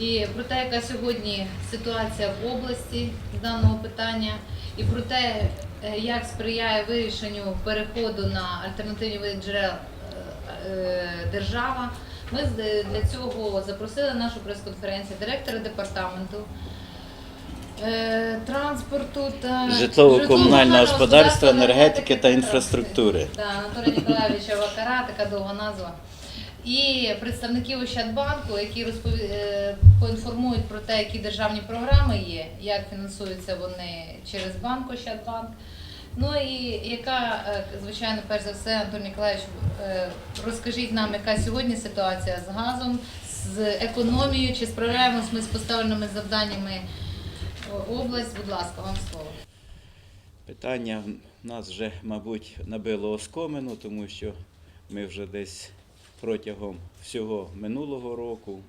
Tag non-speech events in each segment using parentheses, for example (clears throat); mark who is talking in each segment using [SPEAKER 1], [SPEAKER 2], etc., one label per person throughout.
[SPEAKER 1] і про те, яка сьогодні ситуація в області з даного питання, і про те, е, як сприяє вирішенню переходу на альтернативні види джерел е, е, держава. Ми для цього запросили нашу прес-конференцію директора департаменту транспорту та
[SPEAKER 2] Житлово-комунального господарства, енергетики та інфраструктури.
[SPEAKER 1] Да, Анатолія Ніколаєвича Вакара, така довга назва. І представників Ощадбанку, які розпові... е, поінформують про те, які державні програми є, як фінансуються вони через банк Ощадбанк. Ну і яка, е, звичайно, перш за все, Антон Ніколаєвич, е, розкажіть нам, яка сьогодні ситуація з газом, з економією, чи справляємось ми з поставленими завданнями область. Будь ласка, вам слово.
[SPEAKER 2] Питання в нас вже, мабуть, набило оскомину, тому що ми вже десь протягом всього минулого року,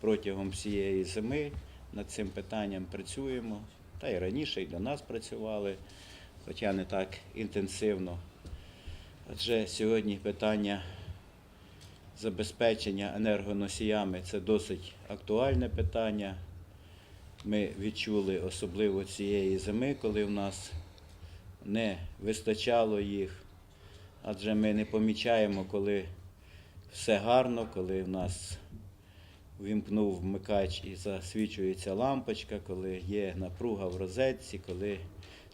[SPEAKER 2] протягом всієї зими над цим питанням працюємо. Та й раніше і до нас працювали, хоча не так інтенсивно. Адже сьогодні питання забезпечення енергоносіями це досить актуальне питання. Ми відчули особливо цієї зими, коли в нас не вистачало їх, адже ми не помічаємо, коли все гарно, коли в нас вімкнув вмикач і засвічується лампочка, коли є напруга в розетці, коли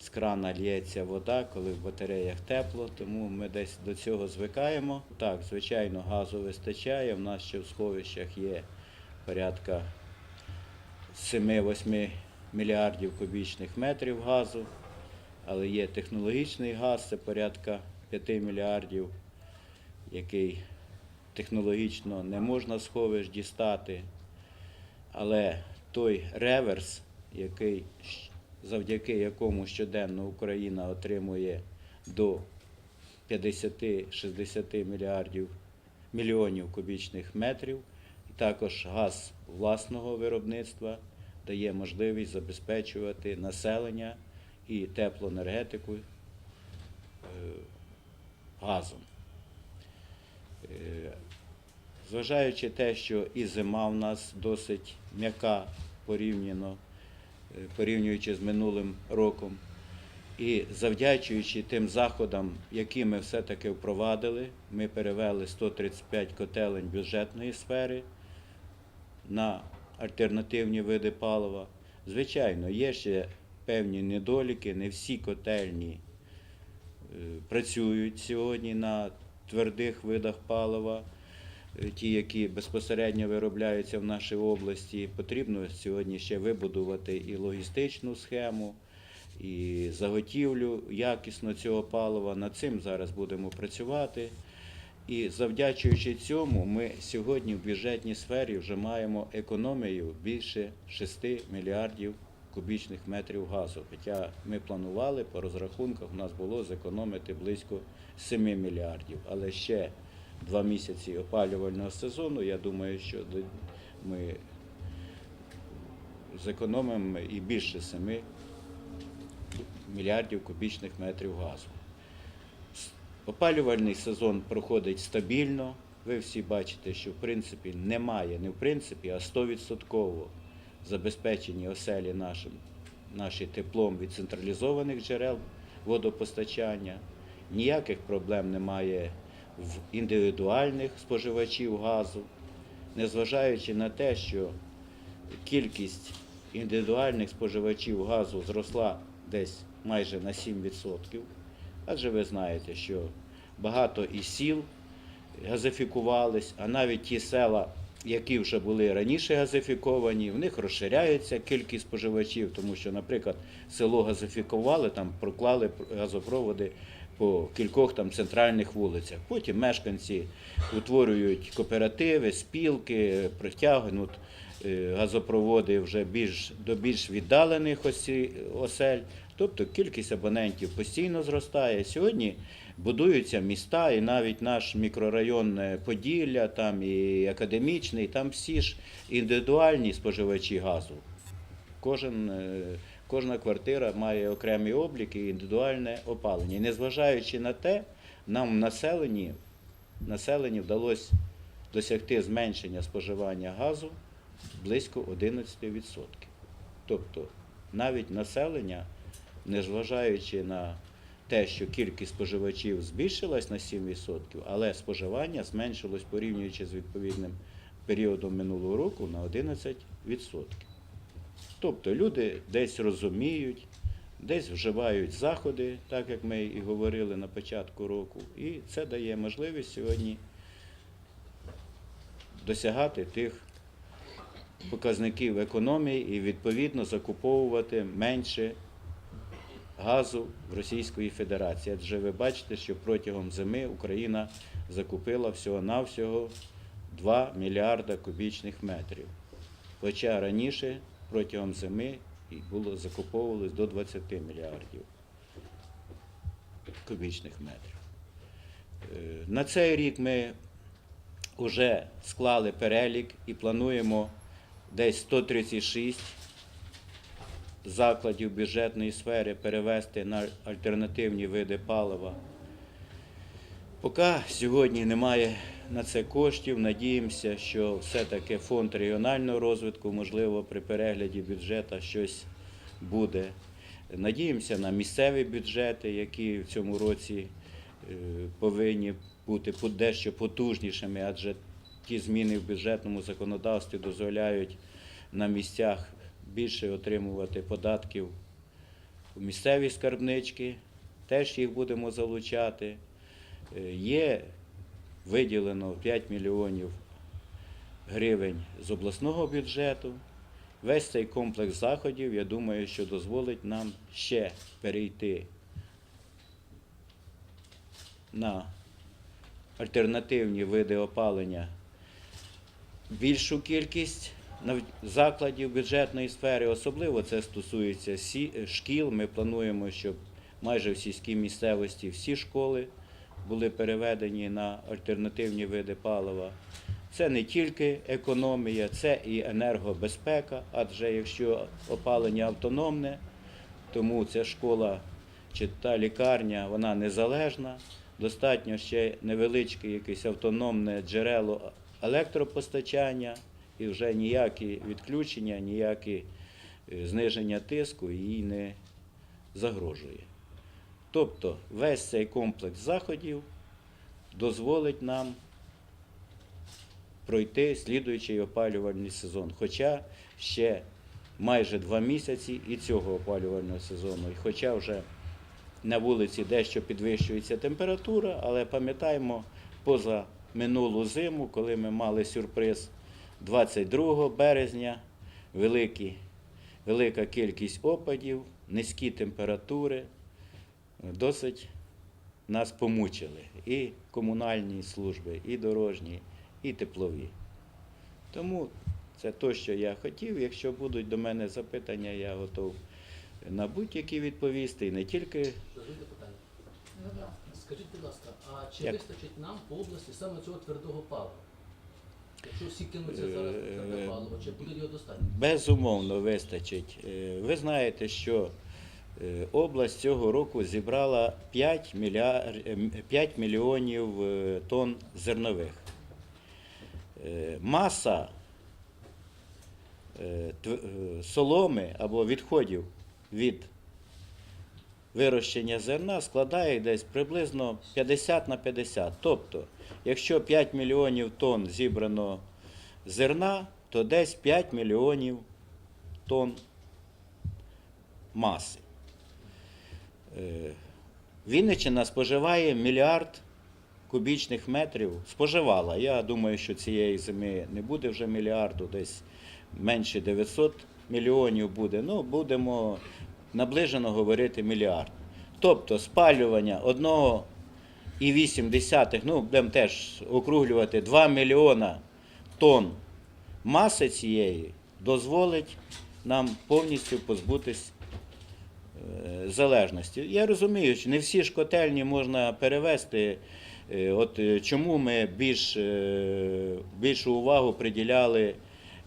[SPEAKER 2] з крана лється вода, коли в батареях тепло, тому ми десь до цього звикаємо. Так, звичайно, газу вистачає. В нас ще в сховищах є порядка 7-8 мільярдів кубічних метрів газу, але є технологічний газ, це порядка 5 мільярдів, який технологічно не можна сховищ дістати. Але той реверс, який, завдяки якому щоденно Україна отримує до 50-60 мільярдів мільйонів кубічних метрів, і також газ власного виробництва дає можливість забезпечувати населення і теплоенергетику е, газом. Зважаючи те, що і зима в нас досить м'яка порівняно, е, порівнюючи з минулим роком, і завдячуючи тим заходам, які ми все-таки впровадили, ми перевели 135 котелень бюджетної сфери на альтернативні види палива. Звичайно, є ще певні недоліки, не всі котельні е, працюють сьогодні на твердих видах палива, ті, які безпосередньо виробляються в нашій області. Потрібно сьогодні ще вибудувати і логістичну схему, і заготівлю якісно цього палива. Над цим зараз будемо працювати. І завдячуючи цьому, ми сьогодні в бюджетній сфері вже маємо економію більше 6 мільярдів кубічних метрів газу. Хоча ми планували по розрахунках, у нас було зекономити близько 7 мільярдів. Але ще два місяці опалювального сезону, я думаю, що ми зекономимо і більше 7 мільярдів кубічних метрів газу. Опалювальний сезон проходить стабільно. Ви всі бачите, що в принципі немає, не в принципі, а 100% забезпечені оселі нашим, наші теплом від централізованих джерел водопостачання. Ніяких проблем немає в індивідуальних споживачів газу, незважаючи на те, що кількість індивідуальних споживачів газу зросла десь майже на 7%. Адже ви знаєте, що багато і сіл газифікувались, а навіть ті села, які вже були раніше газифіковані, в них розширяється кількість споживачів, тому що, наприклад, село газифікували, там проклали газопроводи по кількох там центральних вулицях. Потім мешканці утворюють кооперативи, спілки, притягнуть е, газопроводи вже більш до більш віддалених осі- осель. Тобто кількість абонентів постійно зростає. Сьогодні будуються міста, і навіть наш мікрорайон Поділля, там і академічний, там всі ж індивідуальні споживачі газу. Кожен, е, кожна квартира має окремий облік і індивідуальне опалення. І незважаючи на те, нам в населенні, населенні вдалося досягти зменшення споживання газу близько 11%. Тобто навіть населення, незважаючи на те, що кількість споживачів збільшилась на 7%, але споживання зменшилось порівнюючи з відповідним періодом минулого року на 11%. Тобто люди десь розуміють, десь вживають заходи, так як ми і говорили на початку року, і це дає можливість сьогодні досягати тих показників економії і відповідно закуповувати менше газу в Російської Федерації. Адже ви бачите, що протягом зими Україна закупила всього-навсього 2 мільярда кубічних метрів. Хоча раніше протягом зими було закуповувалось до 20 мільярдів кубічних метрів. Е, На цей рік ми вже склали перелік і плануємо десь 136 закладів бюджетної сфери перевести на альтернативні види палива. Поки сьогодні немає на це коштів, надіємося, що все-таки фонд регіонального розвитку, можливо, при перегляді бюджету щось буде. Надіємося на місцеві бюджети, які в цьому році е, повинні бути дещо потужнішими, адже ті зміни в бюджетному законодавстві дозволяють на місцях більше отримувати податків у місцеві скарбнички, теж їх будемо залучати. Е, Є виділено 5 мільйонів гривень з обласного бюджету. Весь цей комплекс заходів, я думаю, що дозволить нам ще перейти на альтернативні види опалення більшу кількість закладів бюджетної сфери. Особливо це стосується шкіл. Ми плануємо, щоб майже в сільській місцевості всі школи були переведені на альтернативні види палива. Це не тільки економія, це і енергобезпека, адже якщо опалення автономне, тому ця школа чи та лікарня вона незалежна, достатньо ще невеличке якесь автономне джерело електропостачання, і вже ніякі відключення, ніякі е, зниження тиску їй не загрожує. Тобто весь цей комплекс заходів дозволить нам пройти слідуючий опалювальний сезон. Хоча ще майже два місяці і цього опалювального сезону. І хоча вже на вулиці дещо підвищується температура, але пам'ятаємо поза минулу зиму, коли ми мали сюрприз 22 березня, великі, велика кількість опадів, низькі температури, досить нас помучили. І комунальні служби, і дорожні, і теплові. Тому це те, що я хотів. Якщо будуть до мене запитання, я готов на будь-які відповісти, і не тільки.
[SPEAKER 3] Скажіть, будь ласка, а чи
[SPEAKER 2] Як?
[SPEAKER 3] вистачить нам по області саме цього твердого палива? Якщо всі кинуться зараз
[SPEAKER 2] Е,
[SPEAKER 3] на тверде паливо, чи буде його достатньо?
[SPEAKER 2] Безумовно, вистачить. Е, Ви знаєте, що е, область цього року зібрала 5, мільяр... е, 5 мільйонів е, тонн зернових. Е, Маса е, е, соломи або відходів від вирощення зерна складає десь приблизно 50 на 50. Тобто, якщо 5 мільйонів тонн зібрано зерна, то десь 5 мільйонів тонн маси. Е, Вінниччина споживає мільярд кубічних метрів. Споживала. Я думаю, що цієї зими не буде вже мільярду, десь менше 900 мільйонів буде. Ну, будемо наближено говорити мільярд. Тобто спалювання 1,8, ну, будемо теж округлювати 2 мільйона тонн маси цієї дозволить нам повністю позбутись залежності. Я розумію, що не всі ж котельні можна перевести. Е, От е, чому ми більш, е, більшу увагу приділяли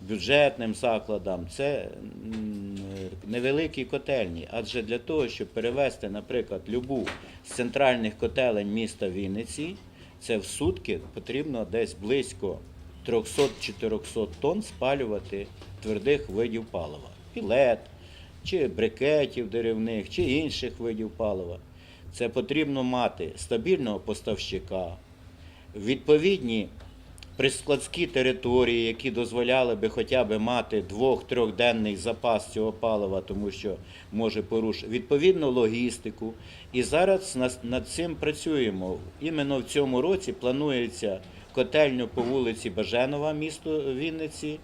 [SPEAKER 2] бюджетним закладам, це е, невеликі котельні. Адже для того, щоб перевести, наприклад, любу з центральних котелень міста Вінниці, це в сутки потрібно десь близько 300-400 тонн спалювати твердих видів палива. Пілет, чи брикетів деревних, чи інших видів палива. Це потрібно мати стабільного поставщика, відповідні прискладські території, які дозволяли би хоча б мати двох-трьохденний запас цього палива, тому що може порушити відповідну логістику. І зараз над- цим працюємо. Іменно в цьому році планується котельню по вулиці Баженова, місто Вінниці,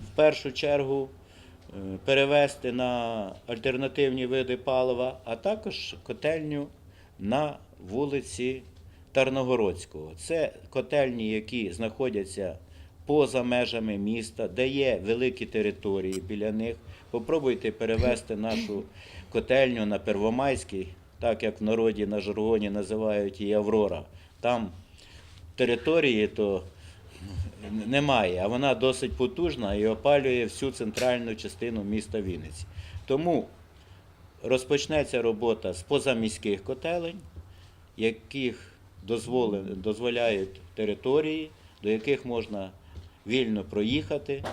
[SPEAKER 2] в першу чергу перевести на альтернативні види палива, а також котельню на вулиці Тарногородського. Це котельні, які знаходяться поза межами міста, де є великі території біля них. Попробуйте перевести нашу котельню на Первомайський, так як в народі на жаргоні називають її Аврора. Там території то немає, а вона досить потужна і опалює всю центральну частину міста Вінниці. Тому розпочнеться робота з позаміських котелень, яких дозволяють території, до яких можна вільно проїхати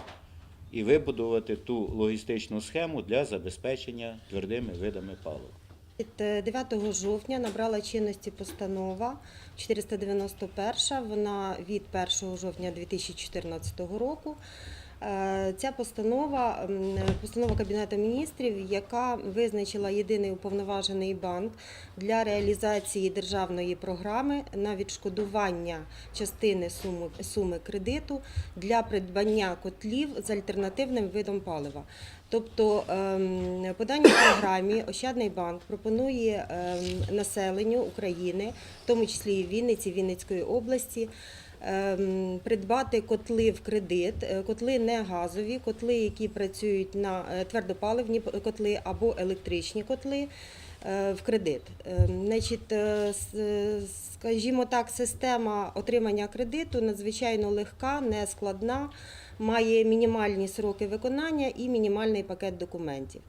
[SPEAKER 2] і вибудувати ту логістичну схему для забезпечення твердими видами палива.
[SPEAKER 4] Від е, 9 жовтня набрала чинності постанова 491, вона від 1 жовтня 2014 року. Е, Ця постанова, постанова Кабінету міністрів, яка визначила єдиний уповноважений банк для реалізації державної програми на відшкодування частини суми, суми кредиту для придбання котлів з альтернативним видом палива. Тобто ем, по даній програмі Ощадний банк пропонує ем, населенню України, в тому числі і Вінниці, Вінницької області, придбати котли в кредит, Е, котли не газові, котли, які працюють на е, твердопаливні котли або електричні котли е, в кредит. Ем, скажімо так, система отримання кредиту надзвичайно легка, не складна, має мінімальні сроки виконання і мінімальний пакет документів.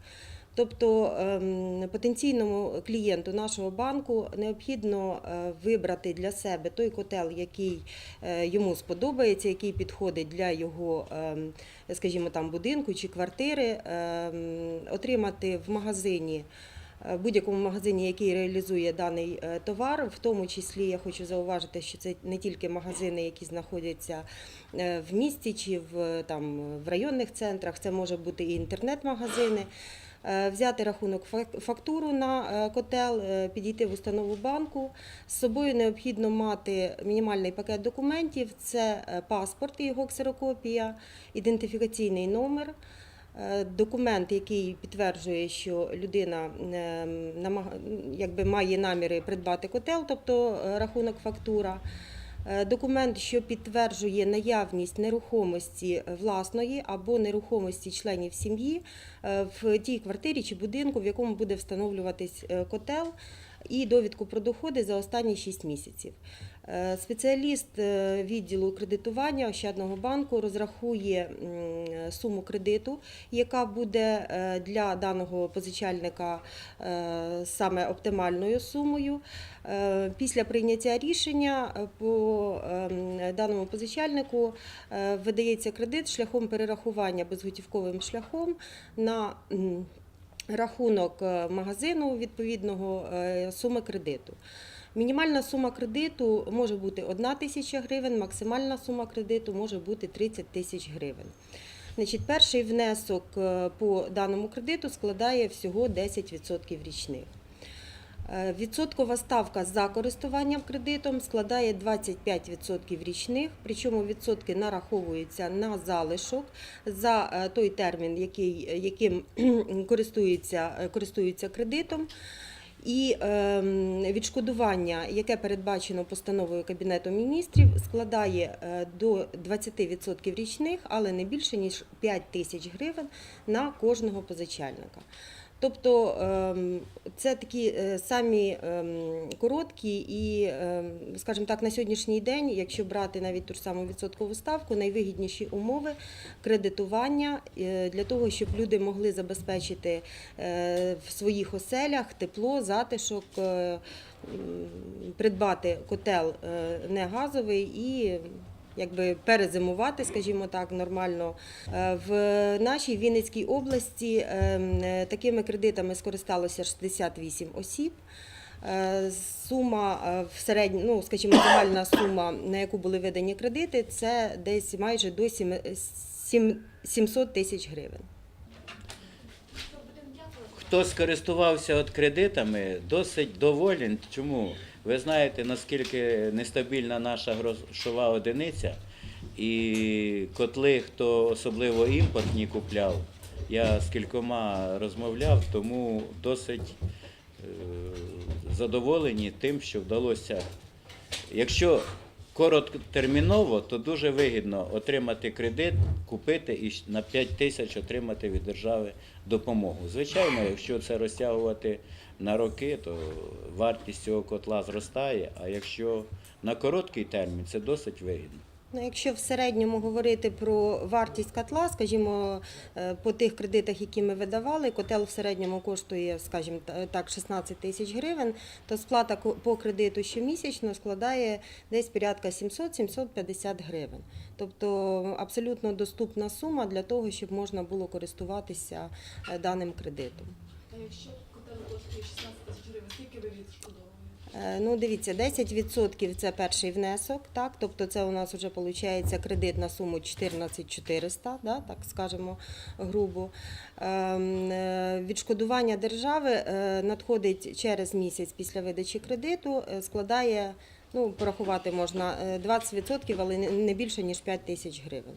[SPEAKER 4] Тобто ем, потенційному клієнту нашого банку необхідно е, вибрати для себе той котел, який е, йому сподобається, який підходить для його, ем, скажімо, там будинку чи квартири, ем, отримати в магазині. е, Будь-якому магазині, який реалізує даний товар, в тому числі я хочу зауважити, що це не тільки магазини, які знаходяться в місті чи в, там, в районних центрах, це може бути і інтернет-магазини. Е, Взяти рахунок фак- фактуру на е, котел, е, підійти в установу банку. З собою необхідно мати мінімальний пакет документів: це паспорт його ксерокопія, ідентифікаційний номер. Документ, який підтверджує, що людина якби має наміри придбати котел, тобто рахунок фактура. Е, Документ, що підтверджує наявність нерухомості власної або нерухомості членів сім'ї е, в тій квартирі чи будинку, в якому буде встановлюватись е, котел, і довідку про доходи за останні 6 місяців. Е, Спеціаліст е, відділу кредитування Ощадного банку розрахує суму кредиту, яка буде е, для даного позичальника саме оптимальною сумою. Після прийняття рішення по ем, даному позичальнику видається кредит шляхом перерахування безготівковим шляхом на рахунок магазину відповідного суми кредиту. Мінімальна сума кредиту може бути 1 тисяча гривень, максимальна сума кредиту може бути 30 тисяч гривень. Значить, перший внесок е, по даному кредиту складає всього 10% річних. Е, Відсоткова ставка за користуванням кредитом складає 25% річних, причому відсотки нараховуються на залишок за е, той термін, яким (clears throat) користується кредитом. І ем, відшкодування, яке передбачено постановою Кабінету міністрів, складає е, до 20% річних, але не більше ніж 5 тисяч гривень на кожного позичальника. Тобто ем, це такі е, самі ем, короткі і, ем, скажімо так, на сьогоднішній день, якщо брати навіть ту ж саму відсоткову ставку, найвигідніші умови кредитування е, для того, щоб люди могли забезпечити е, в своїх оселях тепло, затишок, придбати котел не газовий і якби перезимувати, скажімо так, нормально. Е, В нашій Вінницькій області ем, е, такими кредитами скористалося 68 осіб. Е, Сума в середньо, ну скажімо, загальна сума, на яку були видані кредити, це десь майже до сім- сім- 700 тисяч гривень.
[SPEAKER 2] Хто скористувався от кредитами, досить доволен. Чому? Ви знаєте, наскільки нестабільна наша грошова одиниця, і котли, хто особливо імпортні купляв, я з кількома розмовляв, тому досить е, задоволені тим, що вдалося. Якщо короткотерміново, то дуже вигідно отримати кредит, купити і на 5 тисяч отримати від держави допомогу. Звичайно, якщо це розтягувати на роки, то вартість цього котла зростає, а якщо на короткий термін, це досить вигідно.
[SPEAKER 4] Ну, якщо в середньому говорити про вартість котла, скажімо, е, по тих кредитах, які ми видавали, котел в середньому коштує, скажімо та- так, 16 тисяч гривень, то сплата по кредиту щомісячно складає десь порядка 700-750 гривень. Тобто абсолютно доступна сума для того, щоб можна було користуватися е, даним кредитом.
[SPEAKER 5] А якщо котел коштує 16 тисяч гривень, скільки ви відшкодовуєте?
[SPEAKER 4] Е, Ну, дивіться, 10% це перший внесок, так? Тобто це у нас вже виходить кредит на суму 14 400, да? так скажемо грубо. Ем, е, Відшкодування держави е, надходить через місяць після видачі кредиту, складає, ну, порахувати можна, е, 20%, але не більше, ніж 5 тисяч гривень.